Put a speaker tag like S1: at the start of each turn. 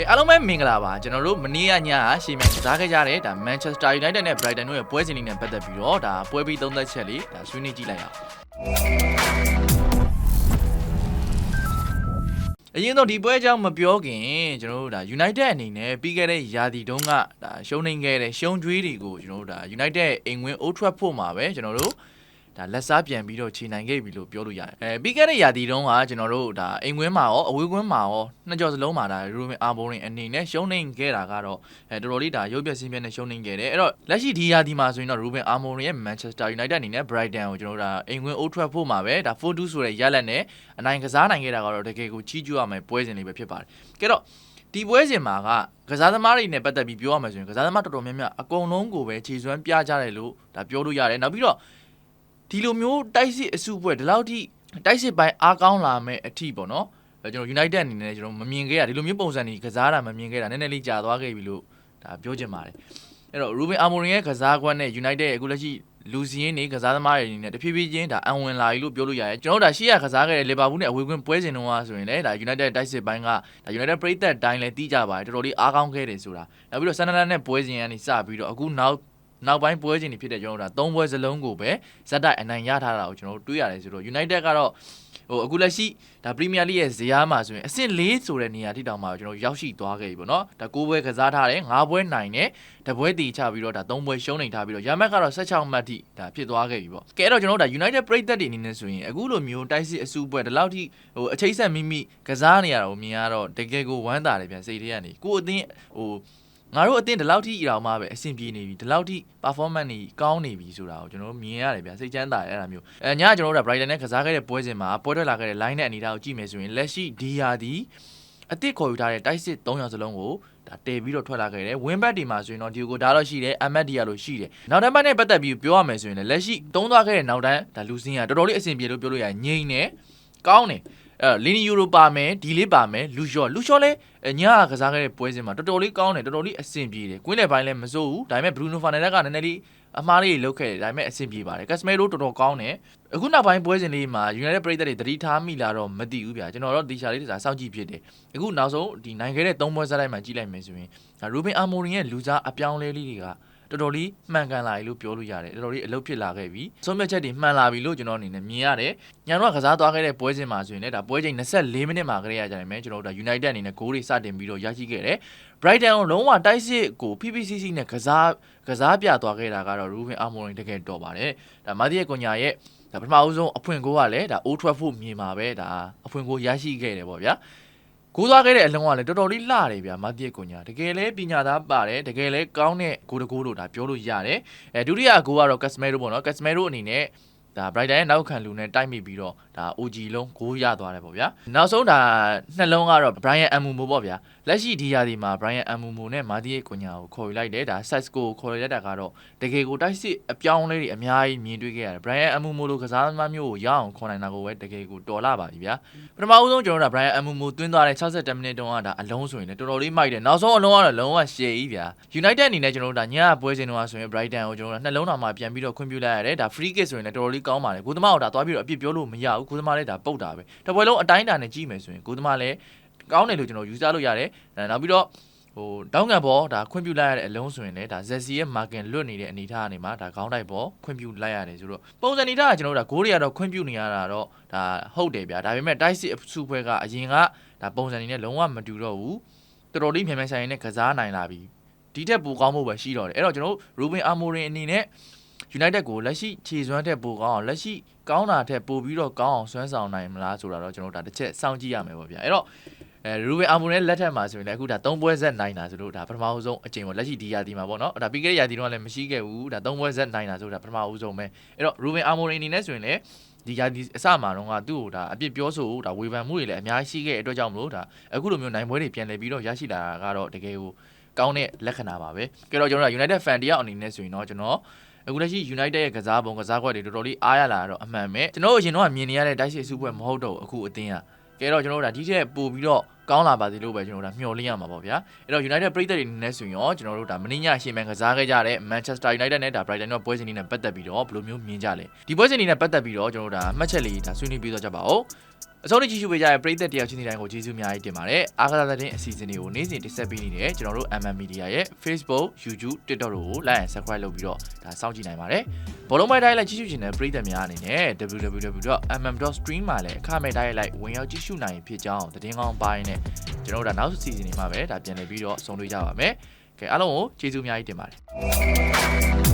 S1: ကဲအားလုံးပဲမင်္ဂလာပါကျွန်တော်တို့မနေ့ကညကရှေ့မြန်ကစားခဲ့ကြတဲ့ဒါ Manchester United နဲ့ Brighton တို့ရဲ့ပွဲစဉ်လေးနဲ့ပတ်သက်ပြီးတော့ဒါပွဲပြီးသုံးသက်ချက်လေးဒါဆွေးနွေးကြည့်လိုက်အောင်အရင်တော့ဒီပွဲအကြောင်းမပြောခင်ကျွန်တော်တို့ဒါ United အနေနဲ့ပြီးခဲ့တဲ့ရာသီတုန်းကဒါရှုံးနေခဲ့တဲ့ရှုံးကြွေးတွေကိုကျွန်တော်တို့ဒါ United အိမ်ဝင် Old Trafford မှာပဲကျွန်တော်တို့ ဒါလက်စားပြန်ပြီးတော့ခြေနိုင်ခဲ့ပြီလို့ပြောလို့ရတယ်အဲပြီးခဲ့တဲ့ရာသီတုန်းကကျွန်တော်တို့ဒါအိမ်ဝင်မှာရောအဝေးကွင်းမှာရောနှစ်ကြော်စလုံးမှာဒါ Ruben Amorim အနေနဲ့ရှုံးနေခဲ့တာကတော့အဲတော်တော်လေးဒါရုပ်ပြစင်းပြနဲ့ရှုံးနေခဲ့တယ်အဲ့တော့လက်ရှိဒီရာသီမှာဆိုရင်တော့ Ruben Amorim ရဲ့ Manchester United အနေနဲ့ Brighton ကိုကျွန်တော်တို့ဒါအိမ်ဝင် Old Trafford မှာပဲဒါ 4-2 ဆိုတဲ့ရလဒ်နဲ့အနိုင်ကစားနိုင်ခဲ့တာကတော့တကယ်ကိုကြီးကျူးရမယ်ပွဲစဉ်လေးပဲဖြစ်ပါတယ်ကဲတော့ဒီပွဲစဉ်မှာကကစားသမားတွေနဲ့ပတ်သက်ပြီးပြောရမယ်ဆိုရင်ကစားသမားတော်တော်များများအကုန်လုံးကိုပဲခြေစွမ်းပြကြတယ်လို့ဒါပြောလို့ရတယ်နောက်ပြီးတော့ ဒီလိုမျိုးတိုက်စစ်အစုပွဲဒီလောက်ထိတိုက်စစ်ပိုင်းအားကောင်းလာမဲ့အထိပေါ့နော်အဲကျွန်တော် United အနေနဲ့ကျွန်တော်မမြင်ခဲ့ရဒီလိုမျိုးပုံစံကြီးကစားတာမမြင်ခဲ့တာနည်းနည်းလေးကြာသွားခဲ့ပြီလို့ဒါပြောချင်ပါတယ်အဲ့တော့ Ruben Amorim ရဲ့ကစားကွက်နဲ့ United ရဲ့အခုလက်ရှိလူစီရင်နေကစားသမားတွေအနေနဲ့တဖြည်းဖြည်းချင်းဒါအံဝင်လာပြီလို့ပြောလို့ရတယ်ကျွန်တော်တို့ဒါရှေ့ရကစားခဲ့တဲ့ Liverpool နဲ့အဝေးကွင်းပွဲစဉ်တုန်းကဆိုရင်လည်းဒါ United တိုက်စစ်ပိုင်းကဒါ United ပရိသတ်တိုင်းလည်းတီးကြပါတယ်တော်တော်လေးအားကောင်းခဲ့တယ်ဆိုတာနောက်ပြီးတော့ Sunderland နဲ့ပွဲစဉ်ကနေစပြီးတော့အခုနောက် နောက်ပိုင်းပွဲစဉ်တွေဖြစ်တဲ့ကျွန်တော်တို့ဒါ၃ပွဲစလုံးကိုပဲဇက်တိုက်အနိုင်ရထားတာကိုကျွန်တော်တို့တွေ့ရတယ်ဆိုတော့ United ကတော့ဟိုအခုလက်ရှိဒါ Premier League ရဲ့ဇယားမှာဆိုရင်အဆင့်၄ဆိုတဲ့နေရာထိတောင်မှကျွန်တော်တို့ရောက်ရှိသွားခဲ့ပြီပေါ့နော်ဒါ၉ပွဲကစားထားတယ်၅ပွဲနိုင်တယ်တပွဲတီချပြီးတော့ဒါ၃ပွဲရှုံးနေထားပြီးတော့ရမက်ကတော့16မှတ်ထိဒါဖြစ်သွားခဲ့ပြီပေါ့ကဲတော့ကျွန်တော်တို့ဒါ United ပရိသတ်တွေအနေနဲ့ဆိုရင်အခုလိုမျိုးတိုက်စစ်အစုပွဲဒီလောက်ထိဟိုအချိတ်ဆက်မိမိကစားနေရတာကိုမြင်ရတော့တကယ်ကိုဝမ်းသာတယ်ဗျစိတ်ထဲကနေကိုအတင်းဟို ငါတို့အတင်းဒီလောက်ထိအတော်မှပဲအဆင်ပြေနေပြီဒီလောက်ထိ performance တွေကောင်းနေပြီဆိုတာကိုကျွန်တော်တို့မြင်ရတယ်ဗျစိတ်ချမ်းသာတယ်အဲ့ဒါမျိုးအဲညကကျွန်တော်တို့က Brighton နဲ့ကစားခဲ့တဲ့ပွဲစဉ်မှာပွဲထွက်လာခဲ့တဲ့ line နဲ့အနေအထားကိုကြည့်မယ်ဆိုရင်လက်ရှိ DR ဒီအစ်စ်ခေါ်ယူထားတဲ့တိုက်စစ်၃ယောက်စလုံးကိုဒါတည်ပြီးတော့ထွက်လာခဲ့တယ်ဝင်းဘက်ဒီမှာဆိုရင်တော့ဒီကိုဒါတော့ရှိတယ်အမတ်ဒီယာလို့ရှိတယ်နောက်တန်းဘက်နဲ့ပတ်သက်ပြီးပြောရမယ်ဆိုရင်လည်းလက်ရှိသုံးသွားခဲ့တဲ့နောက်တန်းဒါလူစင်းကတော်တော်လေးအဆင်ပြေလို့ပြောလို့ရတယ်ငြိမ်နေကောင်းတယ် အဲလီနီယူရိုပါမယ်ဒီလေးပါမယ်လူရှော့လူရှော့လဲညကကစားခဲ့တဲ့ပွဲစဉ်မှာတော်တော်လေးကောင်းတယ်တော်တော်လေးအဆင်ပြေတယ်ကွင်းလယ်ပိုင်းလည်းမစိုးဘူးဒါပေမဲ့ဘရူနိုဖာနယ်လက်ကနည်းနည်းလေးအမားလေးလောက်ခဲ့တယ်ဒါပေမဲ့အဆင်ပြေပါတယ်ကက်စမဲရိုတော်တော်ကောင်းတယ်အခုနောက်ပိုင်းပွဲစဉ်လေးမှာ United ပရိသတ်တွေတတိထားမိလာတော့မသိဘူးဗျာကျွန်တော်တော့ဒီရှာလေးတစားစောင့်ကြည့်ဖြစ်တယ်အခုနောက်ဆုံးဒီနိုင်ခဲ့တဲ့၃ပွဲစားတိုင်းမှာကြည့်လိုက်မယ်ဆိုရင်ဒါရူဘင်အာမိုရင်ရဲ့လူစားအပြောင်းလဲလေးတွေက တော်တော်လေးမှန်ကန်လာပြီလို့ပြောလို့ရတယ်တော်တော်လေးအလုပ်ဖြစ်လာခဲ့ပြီဆုံးဖြတ်ချက်တွေမှန်လာပြီလို့ကျွန်တော်အနေနဲ့မြင်ရတယ်ညတော့ကစားသွားခဲ့တဲ့ပွဲစဉ်မှာဆိုရင်လည်းဒါပွဲချိန်24မိနစ်မှာကလေးရကြတယ်မယ်ကျွန်တော်တို့ဒါ United အနေနဲ့ဂိုးတွေစတင်ပြီးတော့ရရှိခဲ့တယ် Brighton ကိုလုံးဝတိုက်စစ်ကို PPCC နဲ့ကစားကစားပြသွားခဲ့တာကတော့ Ruben Amorim တကယ်တော်ပါတယ်ဒါမာတီယက်ကွန်ညာရဲ့ဒါပထမအဦးဆုံးအဖွင့်ကိုကလည်းဒါ Old Trafford မြေမှာပဲဒါအဖွင့်ကိုရရှိခဲ့တယ်ပေါ့ဗျာ ကိုးသွားခဲ့တဲ့အလုံးကလည်းတော်တော်လေးလှတယ်ဗျာမာတီယက်ကွန်ညာတကယ်လဲပညာသားပါတယ်တကယ်လဲကောင်းတဲ့ဂိုးတကိုးလို့ဒါပြောလို့ရတယ်အဲဒုတိယဂိုးကတော့ Casemiro ပေါ့နော် Casemiro အနေနဲ့ ဒါ Brighton ရဲ့နောက်ခံလူနဲ့တိုက်မိပြီးတော့ဒါ OG လုံးဂိုးရသွားတယ်ပေါ့ဗျာနောက်ဆုံးဒါနှလုံးကတော့ Brian Amumo ပေါ့ဗျာလက်ရှိဒီယာဒီမှာ Brian Amumo နဲ့ Marty ကွညာကိုခေါ်ယူလိုက်တယ်ဒါ Sesco ကိုခေါ်ယူလိုက်တာကတော့တကယ်ကိုတိုက်စစ်အပြောင်းလဲတွေအများကြီးမြင်တွေ့ခဲ့ရတယ် Brian Amumo လိုကစားသမားမျိုးကိုရအောင်ခေါ်နိုင်တာကိုပဲတကယ်ကိုတော်လာပါပြီဗျာပထမဦးဆုံးကျွန်တော်တို့က Brian Amumo သွင်းသွားတဲ့60မိနစ်တုန်းကဒါအလုံးဆိုရင်လည်းတော်တော်လေးမိုက်တယ်နောက်ဆုံးအလုံးကတော့လုံးဝရှယ်ကြီးဗျာ United အနေနဲ့ကျွန်တော်တို့ဒါညပွဲစဉ်တုန်းကဆိုရင် Brighton ကိုကျွန်တော်တို့နှလုံးတော်မှာပြန်ပြီးတော့ခွင့်ပြုလိုက်ရတယ်ဒါ free kick ဆိုရင်လည်းတော်တော်လေးကောင်းပါတယ်ကိုသမားကိုဒါသွားပြီးတော့အပြစ်ပြောလို့မရဘူးကိုသမားလည်းဒါပုတ်တာပဲတပွဲလုံးအတိုင်းအတာနဲ့ကြည့်မယ်ဆိုရင်ကိုသမားလည်းကောင်းတယ်လို့ကျွန်တော်ယူဆလို့ရတယ်အဲနောက်ပြီးတော့ဟိုတောင်းငံဘောဒါခွင့်ပြုလိုက်ရတဲ့အလုံးဆိုရင်လည်းဒါ Zessi ရဲ့ margin လွတ်နေတဲ့အနေအထားကနေမှာဒါခေါင်းတိုက်ဘောခွင့်ပြုလိုက်ရတယ်ဆိုတော့ပုံစံအနေထားကကျွန်တော်တို့ဒါဂိုးတွေကတော့ခွင့်ပြုနေရတာတော့ဒါဟုတ်တယ်ဗျာဒါပေမဲ့တိုက်စစ်အစုဖွဲကအရင်ကဒါပုံစံအနေနဲ့လုံးဝမတူတော့ဘူးတော်တော်လေးမြန်မြန်ဆိုင်ဆိုင်နဲ့ကစားနိုင်လာပြီဒီထက်ပိုကောင်းဖို့ပဲရှိတော့တယ်အဲ့တော့ကျွန်တော်တို့ Ruben Amorim အနေနဲ့ United ကိုလက်ရှိခြေစွမ်းထက်ပိုကောင်းအောင်လက်ရှိကောင်းတာထက်ပိုပြီးတော့ကောင်းအောင်စွမ်းဆောင်နိုင်မလားဆိုတာတော့ကျွန်တော်တို့ဒါတစ်ချက်စောင့်ကြည့်ရမယ်ပေါ့ဗျာအဲ့တော့အဲရူဘင်အာမိုနဲ့လက်ထက်မှာဆိုရင်လည်းအခုဒါ၃ပွဲဆက်နိုင်တာဆိုလို့ဒါပထမဦးဆုံးအချိန်ပေါ့လက်ရှိဒီယာတီမှာပေါ့နော်ဒါပြီးခဲ့တဲ့ယာတီတော့လည်းမရှိခဲ့ဘူးဒါ၃ပွဲဆက်နိုင်တာဆိုတော့ဒါပထမဦးဆုံးပဲအဲ့တော့ရူဘင်အာမိုအနေနဲ့ဆိုရင်လည်းဒီယာတီအစမှာတော့ကသူ့ကိုဒါအပြစ်ပြောဆိုဒါဝေဖန်မှုတွေလည်းအများကြီးရှိခဲ့တဲ့အတွက်ကြောင့်မလို့ဒါအခုလိုမျိုးနိုင်ပွဲတွေပြန်လည်ပြီးတော့ရရှိလာတာကတော့တကယ်ကိုကောင်းတဲ့လက္ခဏာပါပဲကြတော့ကျွန်တော်က United fan တယောက်အနေနဲ့ဆိုရင်တော့ကျွန်တော် အခုလက်ရှိ United ရဲ့ကစားပုံကစားခွက်တွေတော်တော်လေးအားရလာတော့အမှန်ပဲကျွန်တော်တို့အရင်တော့မြင်နေရတဲ့တိုက်စစ်စုပွဲမဟုတ်တော့ဘူးအခုအသင်းကကဲတော့ကျွန်တော်တို့ဒါဒီထက်ပို့ပြီးတော့ကောင်းလာပါစေလို့ပဲကျွန်တော်တို့ဒါမျှော်လင့်ရမှာပေါ့ဗျာအဲ့တော့ United ပြည်သက်တွေအနေနဲ့ဆိုရင်ရောကျွန်တော်တို့ဒါမင်းညရှေ့မှန်ကစားခဲ့ကြတဲ့ Manchester United နဲ့ဒါ Brighton တို့ပွဲစဉ်တွေနဲ့ပတ်သက်ပြီးတော့ဘယ်လိုမျိုးမြင်ကြလဲဒီပွဲစဉ်တွေနဲ့ပတ်သက်ပြီးတော့ကျွန်တော်တို့ဒါမှတ်ချက်လေးဒါဆွေးနွေးပြီးတော့ကြပါဦး အဆုံးထိကြည့်ရှုပေးကြတဲ့ပရိသတ်တယောက်ချင်းစီတိုင်းကိုကျေးဇူးအများကြီးတင်ပါတယ်အားကစားသတင်းအစီအစဉ်တွေကိုနေ့စဉ်တင်ဆက်ပေးနေတဲ့ကျွန်တော်တို့ MM Media ရဲ့ Facebook YouTube TikTok တို့ကို like and subscribe လုပ်ပြီးတော့ဒါစောင့်ကြည့်နိုင်ပါတယ်ဘောလုံးမိုက်တိုင်းလိုက်ကြည့်ရှုခြင်းတဲ့ပရိသတ်များအနေနဲ့ www.mm.stream မှာလည်းအခမဲ့တိုင်းလိုက်ဝင်ရောက်ကြည့်ရှုနိုင်ဖြစ်ကြောင်းသတင်းကောင်းပိုင်းနဲ့ကျွန်တော်တို့ဒါနောက်စီစဉ်တွေမှာပဲဒါပြန်လည်ပြီးတော့ဆုံတွေ့ကြပါမယ်ကဲအားလုံးကိုကျေးဇူးအများကြီးတင်ပါတယ်